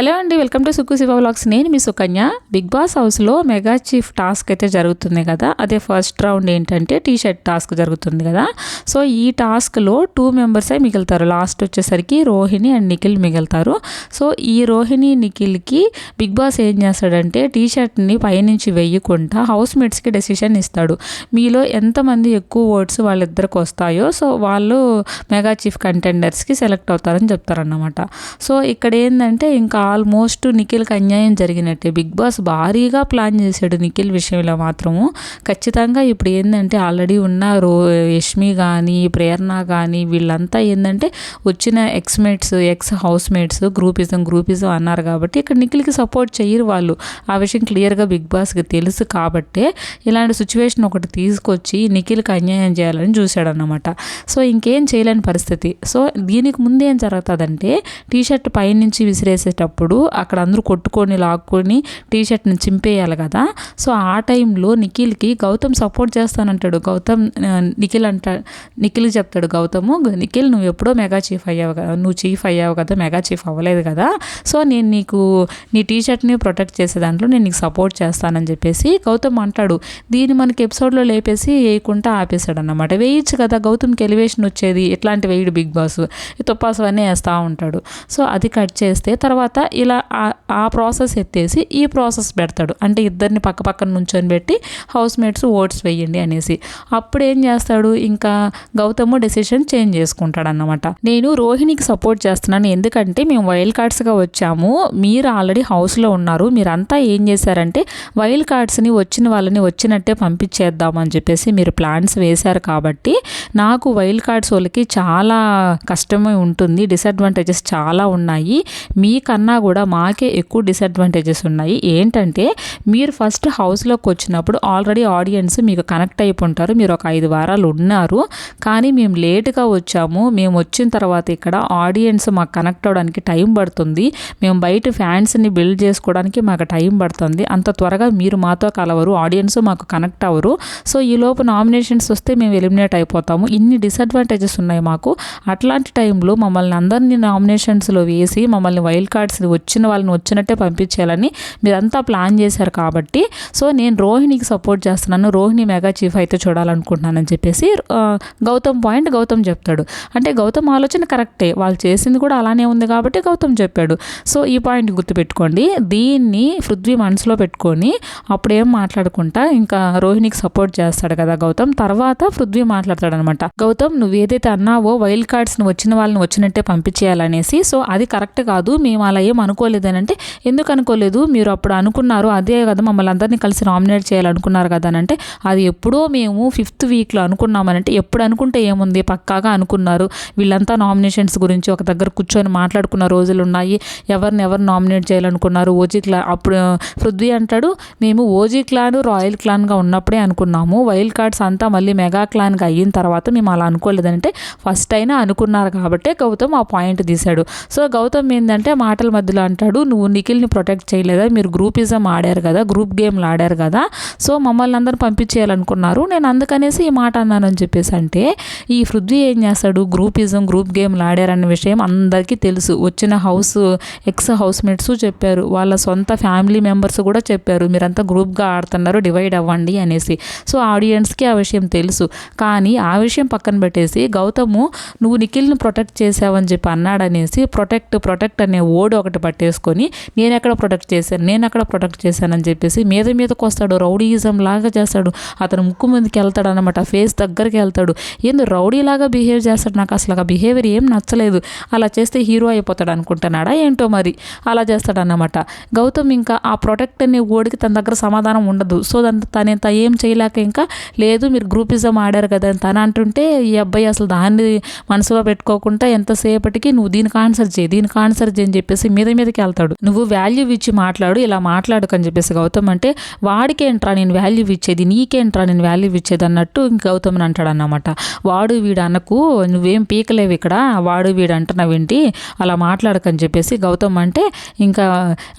Hello అండి welcome to Sukku Siva blogs నేను మీ సుకన్య. బిగ్ బాస్ హౌస్లో మెగా చీఫ్ టాస్క్ అయితే జరుగుతుంది కదా. అదే ఫస్ట్ రౌండ్ ఏంటంటే టీ షర్ట్ టాస్క్ జరుగుతుంది కదా. సో ఈ టాస్క్లో టూ మెంబర్సే మిగులుతారు. లాస్ట్ వచ్చేసరికి రోహిణి అండ్ నిఖిల్ మిగులుతారు. సో ఈ రోహిణి నిఖిల్కి బిగ్ బాస్ ఏం చేస్తాడంటే టీ షర్ట్ని పైనుంచి వేయకుండా హౌస్ మేట్స్కి డెసిషన్ ఇస్తాడు. మీలో ఎంతమంది ఎక్కువ ఓట్స్ వాళ్ళిద్దరికి వస్తాయో సో వాళ్ళు మెగా చీఫ్ కంటెండర్స్కి సెలెక్ట్ అవుతారని చెప్తారన్నమాట. సో ఇక్కడ ఏంటంటే ఇంకా ఆల్మోస్ట్ నిఖిల్కి అన్యాయం జరిగినట్టే. బిగ్ బాస్ భారీగా ప్లాన్ చేశాడు నిఖిల్ విషయంలో మాత్రము. ఖచ్చితంగా ఇప్పుడు ఏంటంటే ఆల్రెడీ ఉన్న రో యష్మి కానీ ప్రేరణ కానీ వీళ్ళంతా ఏంటంటే వచ్చిన ex mates ex housemates groupism groupism అన్నారు కాబట్టి ఇక్కడ నిఖిల్కి సపోర్ట్ చేయరు వాళ్ళు. ఆ విషయం క్లియర్గా బిగ్ బాస్కి తెలుసు కాబట్టే ఇలాంటి సిచ్యువేషన్ ఒకటి తీసుకొచ్చి నిఖిల్కి అన్యాయం చేయాలని చూశాడనమాట సో ఇంకేం చేయలేని పరిస్థితి. సో దీనికి ముందు ఏం జరుగుతుందంటే టీ షర్ట్ పైనుంచి విసిరేసేటప్పుడు అక్కడ అందరూ కొట్టుకొని లాక్కొని టీ షర్ట్ని చింపేయాలి కదా. సో ఆ టైంలో నిఖిల్కి గౌతమ్ సపోర్ట్ చేస్తానంటాడు. గౌతమ్ నిఖిల్ అంట నిఖిల్కి చెప్తాడు గౌతము నిఖిల్ నువ్వు ఎప్పుడో మెగా చీఫ్ అయ్యావు కదా నువ్వు చీఫ్ అయ్యావు కదా మెగా చీఫ్ అవ్వలేదు కదా. సో నేను నీకు నీ టీ షర్ట్ని ప్రొటెక్ట్ చేసే దాంట్లో నేను నీకు సపోర్ట్ చేస్తానని చెప్పేసి గౌతమ్ అంటాడు. దీన్ని మనకి ఎపిసోడ్లో లేపేసి వేయకుండా ఆపేశాడు అన్నమాట వేయచ్చు కదా గౌతమ్కి ఎలివేషన్ వచ్చేది ఇట్లాంటి వేయడు బిగ్ బాస్ ఈ తుప్పాసు అన్నీ వేస్తూ ఉంటాడు. సో అది కట్ చేస్తే తర్వాత ఇలా ఆ- ప్రాసెస్ ఎత్తేసి ఈ ప్రాసెస్ పెడతాడు. అంటే ఇద్దరిని పక్క పక్కన నుంచొని పెట్టి హౌస్ మేట్స్ ఓట్స్ వేయండి అనేసి. అప్పుడు ఏం చేస్తాడు? ఇంకా గౌతమ్ డెసిషన్ చేంజ్ చేసుకుంటాడు అన్నమాట నేను రోహిణికి సపోర్ట్ చేస్తున్నాను. ఎందుకంటే మేము వైల్డ్ కార్డ్స్గా వచ్చాము. మీరు ఆల్రెడీ హౌస్లో ఉన్నారు. మీరంతా ఏం చేశారంటే వైల్డ్ కార్డ్స్ని వచ్చిన వాళ్ళని వచ్చినట్టే పంపించేద్దామని చెప్పేసి మీరు ప్లాన్స్ వేశారు కాబట్టి నాకు వైల్డ్ కార్డ్స్ వాళ్ళకి చాలా కష్టమే ఉంటుంది. డిసడ్వాంటేజెస్ చాలా ఉన్నాయి. మీకన్నా కూడా మాకే ఎక్కువ డిసడ్వాంటేజెస్ ఉన్నాయి. ఏంటంటే మీరు ఫస్ట్ హౌస్లోకి వచ్చినప్పుడు ఆల్రెడీ ఆడియన్స్ మీకు కనెక్ట్ అయిపోంటారు. మీరు ఒక ఐదు వారాలు ఉన్నారు. కానీ మేము లేట్గా వచ్చాము. మేము వచ్చిన తర్వాత ఇక్కడ ఆడియన్స్ మాకు కనెక్ట్ అవ్వడానికి టైం పడుతుంది. మేము బయట ఫ్యాన్స్ని బిల్డ్ చేసుకోవడానికి మాకు టైం పడుతుంది. అంత త్వరగా మీరు మాతో కలవరు. ఆడియన్స్ మాకు కనెక్ట్ అవ్వరు. సో ఈ నామినేషన్స్ వస్తే మేము ఎలిమినేట్ అయిపోతాము. ఇన్ని డిసడ్వాంటేజెస్ ఉన్నాయి మాకు. అట్లాంటి టైంలో మమ్మల్ని అందరినీ నామినేషన్స్లో వేసి మమ్మల్ని వైల్డ్ కార్డ్స్ వచ్చిన వాళ్ళని వచ్చినట్టే పంపించేయాలని మీరంతా ప్లాన్ చేశారు కాబట్టి. సో నేను రోహిణికి సపోర్ట్ చేస్తున్నాను. రోహిణి మెగా చీఫ్ అయితే చూడాలనుకుంటున్నానని చెప్పేసి గౌతమ్ పాయింట్ గౌతమ్ చెప్తాడు. అంటే గౌతమ్ ఆలోచన కరెక్టే. వాళ్ళు చేసింది కూడా అలానే ఉంది కాబట్టి గౌతమ్ చెప్పాడు. సో ఈ పాయింట్ గుర్తుపెట్టుకోండి. దీన్ని పృథ్వీ మనసులో పెట్టుకొని అప్పుడు ఏం మాట్లాడుకుంటా ఇంకా రోహిణికి సపోర్ట్ చేస్తాడు కదా గౌతమ్. తర్వాత పృథ్వీ మాట్లాడతాడనమాట. గౌతమ్ నువ్వు ఏదైతే అన్నావో వైల్డ్ కార్డ్స్ని వచ్చిన వాళ్ళని వచ్చినట్టే పంపించేయాలనేసి. సో అది కరెక్ట్ కాదు. మేము అలా ఏం అనుకోలేదని అంటే ఎందుకు అనుకోలేదు? మీరు అప్పుడు అనుకున్నారు అదే కదా మమ్మల్ని అందరినీ కలిసి నామినేట్ చేయాలనుకున్నారు కదా అని అంటే అది ఎప్పుడో మేము ఫిఫ్త్ వీక్లో అనుకున్నామనంటే ఎప్పుడు అనుకుంటే ఏముంది? పక్కాగా అనుకున్నారు. వీళ్ళంతా నామినేషన్స్ గురించి ఒక దగ్గర కూర్చొని మాట్లాడుకున్న రోజులు ఉన్నాయి. ఎవరిని ఎవరు నామినేట్ చేయాలనుకున్నారు? ఓజీ క్లా అప్పుడు పృథ్వీ అంటాడు మేము ఓజీ క్లాన్ రాయల్ క్లాన్గా ఉన్నప్పుడే అనుకున్నాము. వైల్డ్ కార్డ్స్ అంతా మళ్ళీ మెగా క్లాన్గా అయిన తర్వాత మేము అలా అనుకోలేదంటే ఫస్ట్ అయినా అనుకున్నారు కాబట్టే గౌతమ్ ఆ పాయింట్ తీశాడు. సో గౌతమ్ ఏంటంటే మాటలు మధ్యలో అంటాడు నువ్వు నిఖిల్ని ప్రొటెక్ట్ చేయలేదా? మీరు గ్రూపిజం ఆడారు కదా గ్రూప్ గేమ్లు ఆడారు కదా సో మమ్మల్ని అందరూ పంపించేయాలనుకున్నారు. నేను అందుకనేసి ఈ మాట అన్నానని చెప్పేసి అంటే ఈ పృథ్వీ ఏం చేస్తాడు? గ్రూపిజం గ్రూప్ గేమ్లు ఆడారన్న విషయం అందరికీ తెలుసు. వచ్చిన హౌస్ ఎక్స్ హౌస్ మేట్స్ చెప్పారు. వాళ్ళ సొంత ఫ్యామిలీ మెంబర్స్ కూడా చెప్పారు. మీరంతా గ్రూప్గా ఆడుతున్నారు డివైడ్ అవ్వండి అనేసి. సో ఆడియన్స్కి ఆ విషయం తెలుసు. కానీ ఆ విషయం పక్కన పెట్టేసి గౌతము నువ్వు నిఖిల్ని ప్రొటెక్ట్ చేసావని చెప్పి అన్నాడనేసి ప్రొటెక్ట్ ప్రొటెక్ట్ అనే ఓడ్ ఒకటి పట్టేసుకొని నేను ఎక్కడ ప్రొటెక్ట్ చేశాను? నేను ఎక్కడ ప్రొటెక్ట్ చేశానని చెప్పేసి మీద మీదకి వస్తాడు రౌడీయిజం లాగా చేస్తాడు. అతను ముక్కు ముందుకు వెళ్తాడు అనమాట ఫేస్ దగ్గరికి వెళ్తాడు. ఏంది రౌడీలాగా బిహేవ్ చేస్తాడు? నాకు అసలు ఆ బిహేవియర్ ఏం నచ్చలేదు. అలా చేస్తే హీరో అయిపోతాడు అనుకుంటున్నాడా ఏంటో మరి? అలా చేస్తాడనమాట గౌతమ్ ఇంకా ఆ ప్రొటెక్ట్ అనే ఓడికి తన దగ్గర సమాధానం ఉండదు. సో దాని తను ఇంత ఏం చేయలేక ఇంకా లేదు మీరు గ్రూపిజం ఆడారు కదా అని తను అంటుంటే ఈ అబ్బాయి అసలు దాన్ని మనసులో పెట్టుకోకుండా ఎంతసేపటికి నువ్వు దీనికి ఆన్సర్ చేయి దీనికి ఆన్సర్ చేయని చెప్పేసి మీద మీదకి వెళ్తాడు. నువ్వు వాల్యూ ఇచ్చి మాట్లాడు ఇలా మాట్లాడుకని చెప్పేసి గౌతమ్ అంటే వాడికేంట్రా నేను వాల్యూ ఇచ్చేది నీకేంట్రా నేను వాల్యూ ఇచ్చేది అన్నట్టు ఇంక గౌతమ్ అని అంటాడు అన్నమాట వాడు వీడు అన్నకు నువ్వేం పీకలేవు ఇక్కడ వాడు వీడు అంటున్నావేంటి అలా మాట్లాడకని చెప్పేసి గౌతమ్ అంటే ఇంకా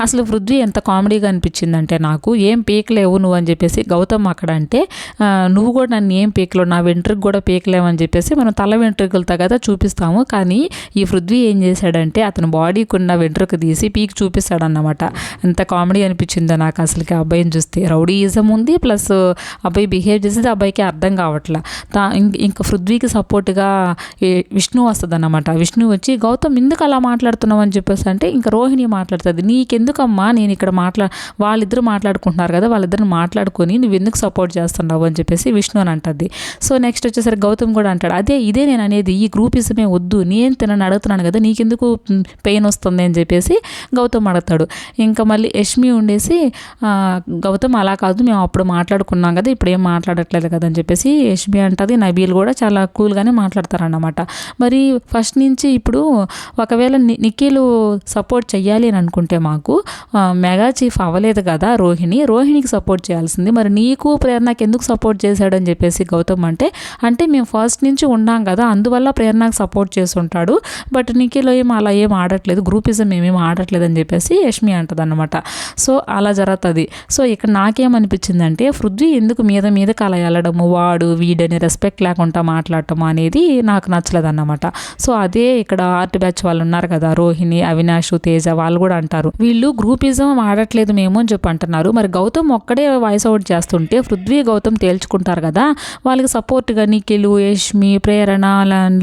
అసలు పృథ్వీ ఎంత కామెడీగా అనిపించిందంటే నాకు ఏం పీకలేవు నువ్వు అని చెప్పేసి గౌతమ్ అక్కడ అంటే నువ్వు కూడా నన్ను ఏం పీకలేవు నా వెంట్రుకు కూడా పీకలేవు అని చెప్పేసి మనం తల వెంట్రుకలతో కదా చూపిస్తాము. కానీ ఈ పృథ్వీ ఏం చేశాడంటే అతని బాడీకి ఉన్న వెంట్రుక వరకు తీసి పీక్ చూపిస్తాడన్నమాట. ఎంత కామెడీ అనిపించిందో నాకు అసలుకి ఆ అబ్బాయిని చూస్తే. రౌడీయిజం ఉంది ప్లస్ అబ్బాయి బిహేవ్ చేసేది అబ్బాయికి అర్థం కావట్లా. తా ఇంక- ఇంకా పృథ్వీకి సపోర్ట్గా విష్ణు వస్తుంది అన్నమాట విష్ణు వచ్చి గౌతమ్ ఎందుకు అలా మాట్లాడుతున్నావు? అని చెప్పేసి అంటే ఇంకా రోహిణి మాట్లాడుతుంది. నీకెందుకమ్మా? నేను ఇక్కడ మాట్లా వాళ్ళిద్దరు మాట్లాడుకుంటున్నారు కదా వాళ్ళిద్దరిని మాట్లాడుకొని నువ్వు ఎందుకు సపోర్ట్ చేస్తున్నావు? అని చెప్పేసి విష్ణు అని అంటుంది. సో నెక్స్ట్ వచ్చేసరికి గౌతమ్ కూడా అంటాడు అదే ఇదే నేను అనేది ఈ గ్రూపిజమే వద్దు. నేను తినని అడుగుతున్నాను కదా నీకెందుకు పెయిన్ వస్తుంది? అని చెప్పేసి గౌతమ్ అడుగుతాడు. ఇంకా మళ్ళీ యష్మి ఉండేసి గౌతమ్ అలా కాదు మేము అప్పుడు మాట్లాడుకున్నాం కదా ఇప్పుడు ఏం మాట్లాడట్లేదు కదా అని చెప్పేసి యష్మి అంటది. నబీల్ కూడా చాలా కూల్గానే మాట్లాడతారన్నమాట. మరి ఫస్ట్ నుంచి ఇప్పుడు ఒకవేళ ని- సపోర్ట్ చెయ్యాలి అని అనుకుంటే మాకు మెగా చీఫ్ అవ్వలేదు కదా రోహిణి రోహిణికి సపోర్ట్ చేయాల్సింది. మరి నీకు ప్రేరణకి ఎందుకు సపోర్ట్ చేశాడని చెప్పేసి గౌతమ్ అంటే అంటే మేము ఫస్ట్ నుంచి ఉన్నాం కదా అందువల్ల ప్రేరణకు సపోర్ట్ చేసి ఉంటాడు. బట్ నిఖిల్ ఏం అలా ఏం ఆడట్లేదు గ్రూపిజం ఏం మేమేం ఆడట్లేదని చెప్పేసి యష్మి అంటదన్నమాట. సో అలా జరుగుతుంది. సో ఇక్కడ నాకేమనిపించిందంటే పృథ్వీ ఎందుకు మీద మీదకి అలా వాడు వీడని రెస్పెక్ట్ లేకుండా మాట్లాడటం అనేది నాకు నచ్చలేదు అన్నమాట సో అదే ఇక్కడ ఆర్ట్ బ్యాచ్ వాళ్ళు ఉన్నారు కదా రోహిణి అవినాష్ తేజ వాళ్ళు కూడా అంటారు. వీళ్ళు గ్రూపిజం ఆడట్లేదు మేము అని చెప్పి అంటున్నారు. మరి గౌతమ్ ఒక్కడే వాయిస్ అవుట్ చేస్తుంటే పృథ్వీ గౌతమ్ తేల్చుకుంటారు కదా వాళ్ళకి సపోర్ట్గా నిఖిలు యష్మి ప్రేరణ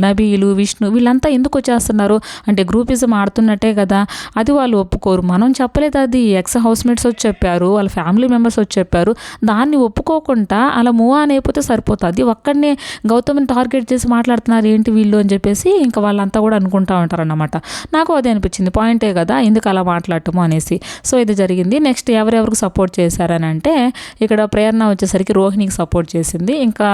నబీలు విష్ణు వీళ్ళంతా ఎందుకు వచ్చేస్తున్నారు? అంటే గ్రూపిజం ఆడుతున్నట్టే కదా అది వాళ్ళు ఒప్పుకోరు. మనం చెప్పలేదు అది. ఎక్స్ హౌస్మేట్స్ వచ్చి చెప్పారు వాళ్ళ ఫ్యామిలీ మెంబర్స్ వచ్చి చెప్పారు. దాన్ని ఒప్పుకోకుండా అలా మూవ్ ఆన్ అయిపోతే సరిపోతుంది. ఒక్కడనే గౌతమ్ని టార్గెట్ చేసి మాట్లాడుతున్నారు ఏంటి వీళ్ళు అని చెప్పేసి ఇంకా వాళ్ళంతా కూడా అనుకుంటా ఉంటారన్నమాట. నాకు అదే అనిపించింది. పాయింటే కదా ఎందుకు అలా మాట్లాడటము అనేసి. సో ఇది జరిగింది. నెక్స్ట్ ఎవరెవరికి సపోర్ట్ చేశారని అంటే ఇక్కడ ప్రేరణ వచ్చేసరికి రోహిణికి సపోర్ట్ చేసింది. ఇంకా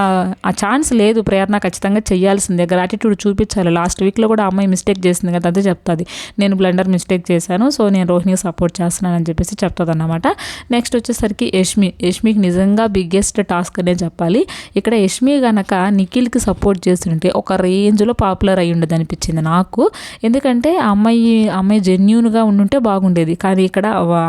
ఆ ఛాన్స్ లేదు. ప్రేరణ ఖచ్చితంగా చేయాల్సిందే. గ్రాటిట్యూడ్ చూపించాలి. లాస్ట్ వీక్లో కూడా అమ్మాయి మిస్టేక్ చేసింది కదా అదే చెప్తుంది. నేను బ్లెండర్ మిస్టేక్ చేశాను. సో నేను రోహిణికి సపోర్ట్ చేస్తున్నాను అని చెప్పేసి చెప్తుంది అనమాట నెక్స్ట్ వచ్చేసరికి యష్మి యష్మికి నిజంగా బిగ్గెస్ట్ టాస్క్ అనే చెప్పాలి. ఇక్కడ యష్మి గనక నిఖిల్కి సపోర్ట్ చేస్తుంటే ఒక రేంజ్లో పాపులర్ అయి ఉండదు అనిపించింది నాకు. ఎందుకంటే అమ్మాయి అమ్మాయి జెన్యున్గా ఉండుంటే బాగుండేది. కానీ ఇక్కడ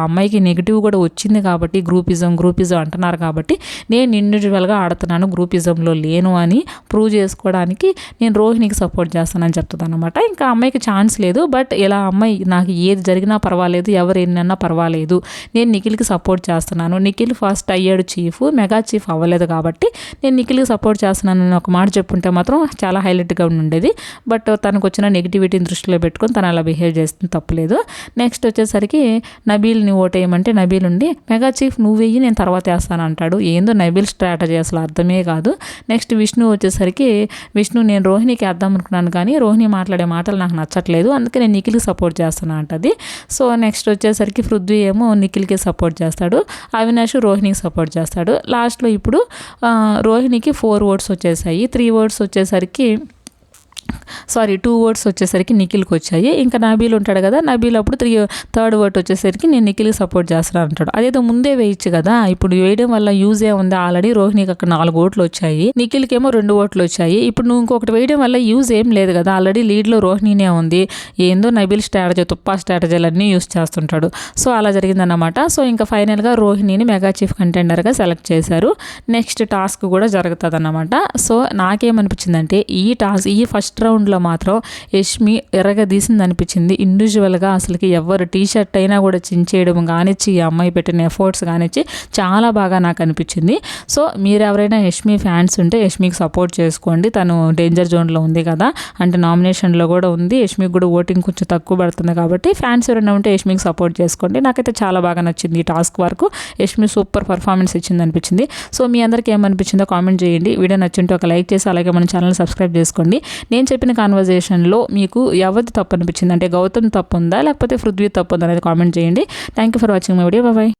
అమ్మాయికి నెగిటివ్ కూడా వచ్చింది కాబట్టి గ్రూపిజం గ్రూపిజం అంటున్నారు కాబట్టి నేను ఇండివిజువల్గా ఆడుతున్నాను గ్రూపిజంలో లేను అని ప్రూవ్ చేసుకోవడానికి నేను రోహిణికి సపోర్ట్ చేస్తానని చెప్తుంది అనమాట ఇంకా అమ్మాయికి ఛాన్స్ లేదు. బట్ ఇలా అమ్మాయి నాకు ఏది జరిగినా పర్వాలేదు ఎవరు ఎన్నన్నా పర్వాలేదు. నేను నిఖిల్కి సపోర్ట్ చేస్తున్నాను. నిఖిల్ ఫస్ట్ అయ్యాడు చీఫ్ మెగా చీఫ్ అవ్వలేదు కాబట్టి నేను నిఖిల్కి సపోర్ట్ చేస్తున్నాను అని ఒక మాట చెప్పుంటే మాత్రం చాలా హైలైట్గా ఉండేది. బట్ తనకు వచ్చిన నెగిటివిటీని దృష్టిలో పెట్టుకొని తను అలా బిహేవ్ చేస్తుంది తప్పలేదు. నెక్స్ట్ వచ్చేసరికి నబీల్ని ఓటేయమంటే నబీల్ ఉండి మెగా చీఫ్ నువ్వు నేను తర్వాత వేస్తాను అంటాడు. ఏందో నబీల్ స్ట్రాటజీ అసలు అర్థమే కాదు. నెక్స్ట్ విష్ణు వచ్చేసరికి విష్ణు నేను రోహిణికి వేద్దాం అనుకున్నాను కానీ రోహిణి మాట్లాడే మాటలు నాకు నచ్చట్లేదు అందుకే నేను నిఖిల్కి సపోర్ట్ చేస్తున్నాను. అంటది. సో నెక్స్ట్ వచ్చేసరికి పృథ్వీ ఏమో నిఖిల్కి సపోర్ట్ చేస్తాడు. అవినాష్ రోహిణికి సపోర్ట్ చేస్తాడు. లాస్ట్లో ఇప్పుడు రోహిణికి ఫోర్ ఓట్స్ వచ్చేసాయి. త్రీ ఓట్స్ వచ్చేసరికి సారీ టూ ఓట్స్ వచ్చేసరికి నిఖిల్కి వచ్చాయి. ఇంకా నబీల్ ఉంటాడు కదా నబీల్ అప్పుడు త్రీ థర్డ్ వర్డ్ వచ్చేసరికి నేను నిఖిల్కి సపోర్ట్ చేస్తాను అంటాడు. అదేదో ముందే వేయచ్చు కదా ఇప్పుడు వేయడం వల్ల యూజ్ ఏముంది ఆల్రెడీ రోహిణికి అక్కడ నాలుగు ఓట్లు వచ్చాయి. నిఖిల్కి ఏమో రెండు ఓట్లు వచ్చాయి. ఇప్పుడు నువ్వు ఇంకొకటి వేయడం వల్ల యూజ్ ఏం లేదు కదా ఆల్రెడీ లీడ్లో రోహిణినే ఉంది. ఏందో నబీల్ స్ట్రాటజీ తుప్పా స్ట్రాటజీలన్నీ యూజ్ చేస్తుంటాడు. సో అలా జరిగిందన్నమాట. సో ఇంకా ఫైనల్గా రోహిణిని మెగా చీఫ్ కంటెండర్గా సెలెక్ట్ చేశారు. నెక్స్ట్ టాస్క్ కూడా జరుగుతుంది అన్నమాట సో నాకేమనిపించిందంటే ఈ టాస్క్ ఈ ఫస్ట్ రౌండ్లో మాత్రం యష్మి ఎరగదీసింది అనిపించింది ఇండివిజువల్గా అసలుకి ఎవరు టీ షర్ట్ అయినా కూడా చించేయడం కానిచ్చి ఈ అమ్మాయి పెట్టిన ఎఫర్ట్స్ కానిచ్చి చాలా బాగా నాకు అనిపించింది. సో మీరు ఎవరైనా యష్మి ఫ్యాన్స్ ఉంటే యష్మికి సపోర్ట్ చేసుకోండి. తను డేంజర్ జోన్లో ఉంది కదా అంటే నామినేషన్లో కూడా ఉంది. యష్మికి కూడా ఓటింగ్ కొంచెం తక్కువ పడుతుంది కాబట్టి ఫ్యాన్స్ ఎవరైనా ఉంటే యష్మికి సపోర్ట్ చేసుకోండి. నాకైతే చాలా బాగా నచ్చింది ఈ టాస్క్ వరకు. యష్మి సూపర్ పర్ఫార్మెన్స్ ఇచ్చింది అనిపించింది సో మీ అందరికీ ఏమనిపించిందో కామెంట్ చేయండి. వీడియో నచ్చింటే ఒక లైక్ చేసి అలాగే మన ఛానల్ సబ్స్క్రైబ్ చేసుకోండి. నేను నేను చెప్పిన కాన్వర్జేషన్లో మీకు ఎవరిది తప్పు అనిపించింది? అంటే గౌతమ్ తప్పు ఉందా? లేకపోతే పృథ్వీ తప్పు ఉందా అనేది కామెంట్ చేయండి. Thank you for watching my video bye